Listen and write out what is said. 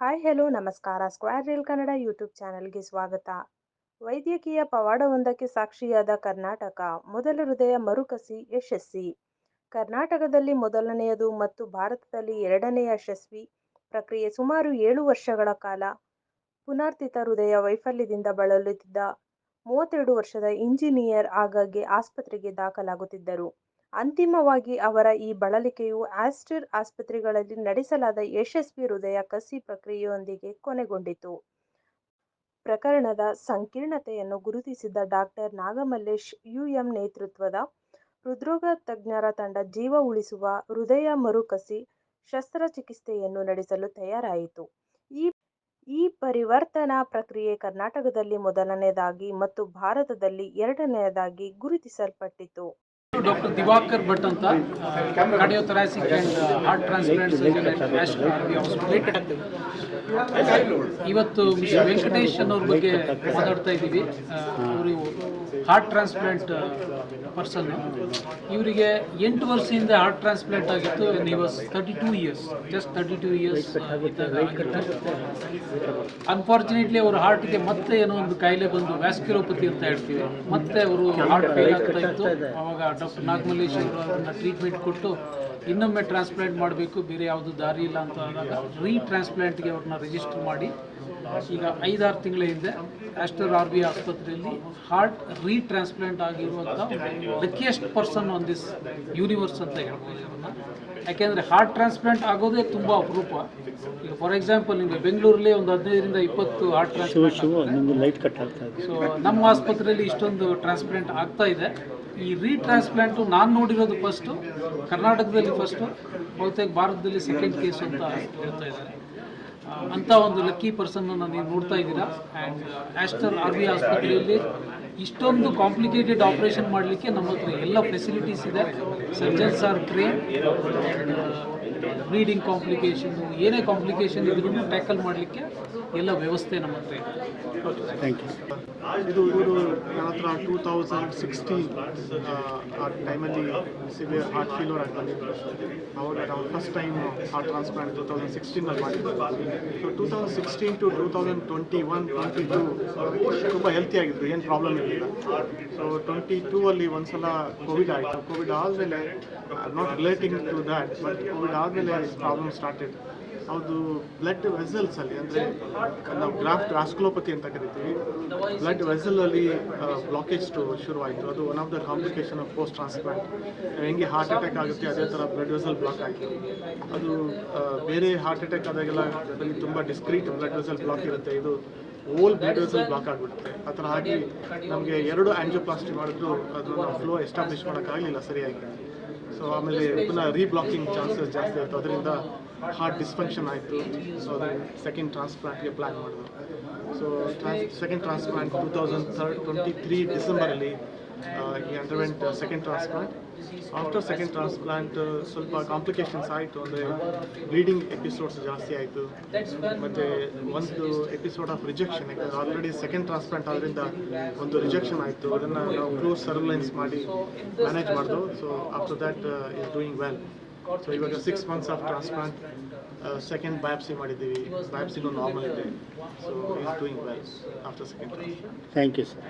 Hi hello ನಮಸ್ಕಾರ. Square reel Kannada YouTube ಚಾನೆಲ್ಗೆ ಸ್ವಾಗತ. ವೈದ್ಯಕೀಯ ಪವಾಡವೊಂದಕ್ಕೆ ಸಾಕ್ಷಿಯಾದ ಕರ್ನಾಟಕ, ಮೊದಲ ಹೃದಯ ಮರುಕಸಿ ಯಶಸ್ವಿ. ಕರ್ನಾಟಕದಲ್ಲಿ ಮೊದಲನೆಯದು ಮತ್ತು ಭಾರತದಲ್ಲಿ ಎರಡನೆಯ ಯಶಸ್ವಿ ಪ್ರಕ್ರಿಯೆ ಸುಮಾರು ಏಳು ವರ್ಷಗಳ ಕಾಲ. ಪುನರ್ತಿತ ಹೃದಯ ವೈಫಲ್ಯದಿಂದ ಬಳಲುತ್ತಿದ್ದ ಮೂವತ್ತೆರಡು ವರ್ಷದ ಇಂಜಿನಿಯರ್ ಆಗಾಗ್ಗೆ ಆಸ್ಪತ್ರೆಗೆ ದಾಖಲಾಗುತ್ತಿದ್ದರು. ಅಂತಿಮವಾಗಿ ಅವರ ಈ ಬಳಲಿಕೆಯು ಆಸ್ಟರ್ ಆಸ್ಪತ್ರೆಗಳಲ್ಲಿ ನಡೆಸಲಾದ ಯಶಸ್ವಿ ಹೃದಯ ಕಸಿ ಪ್ರಕ್ರಿಯೆಯೊಂದಿಗೆ ಕೊನೆಗೊಂಡಿತು. ಪ್ರಕರಣದ ಸಂಕೀರ್ಣತೆಯನ್ನು ಗುರುತಿಸಿದ ಡಾಕ್ಟರ್ ನಾಗಮಲ್ಲೇಶ್, ಯುಎಂ ನೇತೃತ್ವದ ಹೃದ್ರೋಗ ತಜ್ಞರ ತಂಡ ಜೀವ ಉಳಿಸುವ ಹೃದಯ ಮರುಕಸಿ ಶಸ್ತ್ರಚಿಕಿತ್ಸೆಯನ್ನು ನಡೆಸಲು ತಯಾರಾಯಿತು. ಈ ಈ ಪರಿವರ್ತನಾ ಪ್ರಕ್ರಿಯೆ ಕರ್ನಾಟಕದಲ್ಲಿ ಮೊದಲನೆಯದಾಗಿ ಮತ್ತು ಭಾರತದಲ್ಲಿ ಎರಡನೆಯದಾಗಿ ಗುರುತಿಸಲ್ಪಟ್ಟಿತು. ಡಾಕ್ಟರ್ ದಿವಾಕರ್ ಭಟ್ ಅಂತ cardiothoracic and heart transplant surgeon ಇವತ್ತು ಮಿಸ್ಟರ್ ವೆಂಕಟೇಶ್ ಅನ್ನೋರ ಬಗ್ಗೆ ಮಾತಾಡ್ತಾ ಇದ್ದೀವಿ. ಅವರು ಹಾರ್ಟ್ ಟ್ರಾನ್ಸ್ಪ್ಲಾಂಟ್ ಪರ್ಸನ್. ಇವರಿಗೆ ಎಂಟು ವರ್ಷದಿಂದ ಹಾರ್ಟ್ ಟ್ರಾನ್ಸ್ಪ್ಲಾಂಟ್ ಆಗಿತ್ತು was thirty two years just thirty two years unfortunately ಅವ್ರ ಹಾರ್ಟ್ಗೆ ಮತ್ತೆ ಏನೋ ಒಂದು ಕಾಯಿಲೆ ಬಂದು ವ್ಯಾಸ್ಕ್ಯುಲೋಪತಿ ಅಂತ ಹೇಳ್ತೀವಿ. ಮತ್ತೆ ಅವರು ಹಾರ್ಟ್ ಫೇಲ್ ಆಗ್ತಾ ಇತ್ತು. ಅವಾಗ ಡಾಕ್ಟರ್ ನಾಗಮಲ್ಲೇಶ್ ಅವರನ್ನು ಅದನ್ನು ಟ್ರೀಟ್ಮೆಂಟ್ ಕೊಟ್ಟು ಇನ್ನೊಮ್ಮೆ ಟ್ರಾನ್ಸ್ಪ್ಲಾಂಟ್ ಮಾಡಬೇಕು ಬೇರೆ ಯಾವುದು ದಾರಿ ಇಲ್ಲ ಅಂತ ಆದಾಗ ರೀ ಟ್ರಾನ್ಸ್ಪ್ಲಾಂಟ್ಗೆ ಅವ್ರನ್ನ ರಿಜಿಸ್ಟರ್ ಮಾಡಿ. ಈಗ ಐದಾರು ತಿಂಗಳ ಹಿಂದೆ ಆಸ್ಟರ್ ಆರ್ ಬಿ ಆಸ್ಪತ್ರೆಯಲ್ಲಿ ಹಾರ್ಟ್ ರೀ ಟ್ರಾನ್ಸ್ಪ್ಲಾಂಟ್ ಆಗಿರುವಂಥ luckiest person on this universe ಅಂತ ಹೇಳ್ಬೋದು ಇವ್ರನ್ನ. ಯಾಕೆಂದರೆ ಹಾರ್ಟ್ ಟ್ರಾನ್ಸ್ಪ್ಲಾಂಟ್ ಆಗೋದೇ ತುಂಬ ಅಪರೂಪ. ಈಗ ಫಾರ್ ಎಕ್ಸಾಂಪಲ್ ನಿಮಗೆ ಬೆಂಗಳೂರಲ್ಲಿ ಒಂದು ಹದಿನೈದರಿಂದ ಇಪ್ಪತ್ತು ಹಾರ್ಟ್ ಟ್ರಾನ್ಸ್ಪ್ಲಾಂಟ್ ಸೊ ನಮ್ಮ ಆಸ್ಪತ್ರೆಯಲ್ಲಿ ಇಷ್ಟೊಂದು ಟ್ರಾನ್ಸ್ಪ್ಲಾಂಟ್ ಆಗ್ತಾ ಇದೆ. ಈ ರೀ ಟ್ರಾನ್ಸ್ಪ್ಲಾಂಟು ನಾನು ನೋಡಿರೋದು ಫಸ್ಟು ಕರ್ನಾಟಕದಲ್ಲಿ ಫಸ್ಟು ಬಹುತೇಕ ಭಾರತದಲ್ಲಿ ಸೆಕೆಂಡ್ ಕೇಸ್ ಅಂತ ಹೇಳ್ತಾ ಇದ್ದಾರೆ. ಅಂಥ ಒಂದು ಲಕ್ಕಿ ಪರ್ಸನ್ ನೀವು ನೋಡ್ತಾ ಇದ್ದೀರಾ. ಆ್ಯಂಡ್ ಆಸ್ಟರ್ ಆರ್ ಬಿ ಆಸ್ಪತ್ರೆಯಲ್ಲಿ ಇಷ್ಟೊಂದು ಕಾಂಪ್ಲಿಕೇಟೆಡ್ ಆಪರೇಷನ್ ಮಾಡಲಿಕ್ಕೆ ನಮ್ಮ ಹತ್ರ ಎಲ್ಲ ಫೆಸಿಲಿಟೀಸ್ ಇದೆ. Surgeons are train bleeding complication ಏನೇ ಕಾಂಪ್ಲಿಕೇಶನ್ ಇದ್ರೂ ಟ್ಯಾಕಲ್ ಮಾಡಲಿಕ್ಕೆ ಎಲ್ಲ ವ್ಯವಸ್ಥೆ ನಮ್ಮ ಹತ್ರ ಇದೆ. ಥ್ಯಾಂಕ್ ಯು ಇದು ಇವರು ನನ್ನ ಹತ್ರ ಟೂ ತೌಸಂಡ್ ಸಿಕ್ಸ್ಟೀನ್ ಆ ಟೈಮಲ್ಲಿ ಸಿವಿಯರ್ ಹಾರ್ಟ್ ಫೇಲ್ಯೂರ್ ಆಗಿ ಬಂದಿದ್ರು ಅವಾಗ ನಾವು first time heart transplant two thousand ಸಿಕ್ಸ್ಟೀನಲ್ಲಿ ಮಾಡಿದ್ದು so two thousand sixteen to two thousand twenty one twenty two ತುಂಬ ಹೆಲ್ತಿ ಆಗಿದ್ರು ಏನು ಪ್ರಾಬ್ಲಮ್ ಇರಲಿಲ್ಲ. ಸೊ ಟ್ವೆಂಟಿ ಟೂ ಅಲ್ಲಿ ಒಂದ್ಸಲ ಕೋವಿಡ್ ಆಯಿತು. ಕೋವಿಡ್ ಆದಮೇಲೆ not relating to that but COVID ಆದಮೇಲೆ ಪ್ರಾಬ್ಲಮ್ ಸ್ಟಾರ್ಟೆಡ್ ಅದು ಬ್ಲಡ್ ವೆಸಲ್ಸ್ ಅಲ್ಲಿ, ಅಂದರೆ ನಾವು ಗ್ರಾಫ್ಟ್ ಆಸ್ಕ್ಲೋಪತಿ ಅಂತ ಕರಿತೀವಿ. ಬ್ಲಡ್ ವೆಸಲಲ್ಲಿ ಬ್ಲಾಕೇಜ್ ಶುರುವಾಯಿತು. ಅದು one of the complication of post transplant ಹೆಂಗೆ ಹಾರ್ಟ್ ಅಟ್ಯಾಕ್ ಆಗುತ್ತೆ, ಅದೇ ಥರ ಬ್ಲಡ್ ವೆಸಲ್ ಬ್ಲಾಕ್ ಆಯಿತು. ಅದು ಬೇರೆ ಹಾರ್ಟ್ ಅಟ್ಯಾಕ್ ಆದಾಗೆಲ್ಲ ಅದರಲ್ಲಿ ತುಂಬ ಡಿಸ್ಕ್ರೀಟ್ ಬ್ಲಡ್ ವೆಸಲ್ ಬ್ಲಾಕ್ ಇರುತ್ತೆ. ಇದು ಓಲ್ ಬ್ಲಡ್ ವೆಸಲ್ ಬ್ಲಾಕ್ ಆಗಿಬಿಡುತ್ತೆ. ಆ ಥರ ಆಗಿ ನಮಗೆ ಎರಡು ಆಂಜಿಯೋಪ್ಲಾಸ್ಟಿ ಮಾಡಿದ್ರು, ಅದನ್ನು ಫ್ಲೋ ಎಸ್ಟಾಬ್ಲಿಷ್ ಮಾಡೋಕ್ಕಾಗಲಿಲ್ಲ ಸರಿಯಾಗಿ. ಸೊ ಆಮೇಲೆ ಪುನಃ ರೀಬ್ಲಾಕಿಂಗ್ ಚಾನ್ಸಸ್ ಜಾಸ್ತಿ ಆಯಿತು ಅದರಿಂದ ಹಾರ್ಟ್ ಡಿಸ್ಫಂಕ್ಷನ್ ಆಯಿತು ಸೊ ಅದನ್ನು ಸೆಕೆಂಡ್ ಟ್ರಾನ್ಸ್ಪ್ಲಾಂಟ್ಗೆ ಪ್ಲ್ಯಾನ್ ಮಾಡಿದ್ರು so trans second transplant two thousand third twenty three ಡಿಸೆಂಬರಲ್ಲಿ ಈ underwent second transplant after second transplant ಸ್ವಲ್ಪ ಕಾಂಪ್ಲಿಕೇಶನ್ಸ್ ಆಯಿತು ಅಂದರೆ ಬ್ಲೀಡಿಂಗ್ ಎಪಿಸೋಡ್ಸ್ ಜಾಸ್ತಿ ಆಯಿತು. ಮತ್ತು ಒಂದು ಎಪಿಸೋಡ್ ಆಫ್ ರಿಜೆಕ್ಷನ್ ಯಾಕಂದರೆ ಆಲ್ರೆಡಿ ಸೆಕೆಂಡ್ ಟ್ರಾನ್ಸ್ಪ್ಲಾಂಟ್ ಆದ್ದರಿಂದ ಒಂದು ರಿಜೆಕ್ಷನ್ ಆಯಿತು. ಅದನ್ನು ನಾವು ಕ್ಲೋಸ್ ಸರ್ವ್ಲೈನ್ಸ್ ಮಾಡಿ ಮ್ಯಾನೇಜ್ ಮಾಡಿದ್ರು so after that is doing well so ಇವಾಗ six months of transplant second biopsy ಮಾಡಿದ್ದೀವಿ. ಬಯಾಪ್ಸಿನೂ ನಾರ್ಮಲ್ ಇದೆ. So is doing well after second transplant thank you sir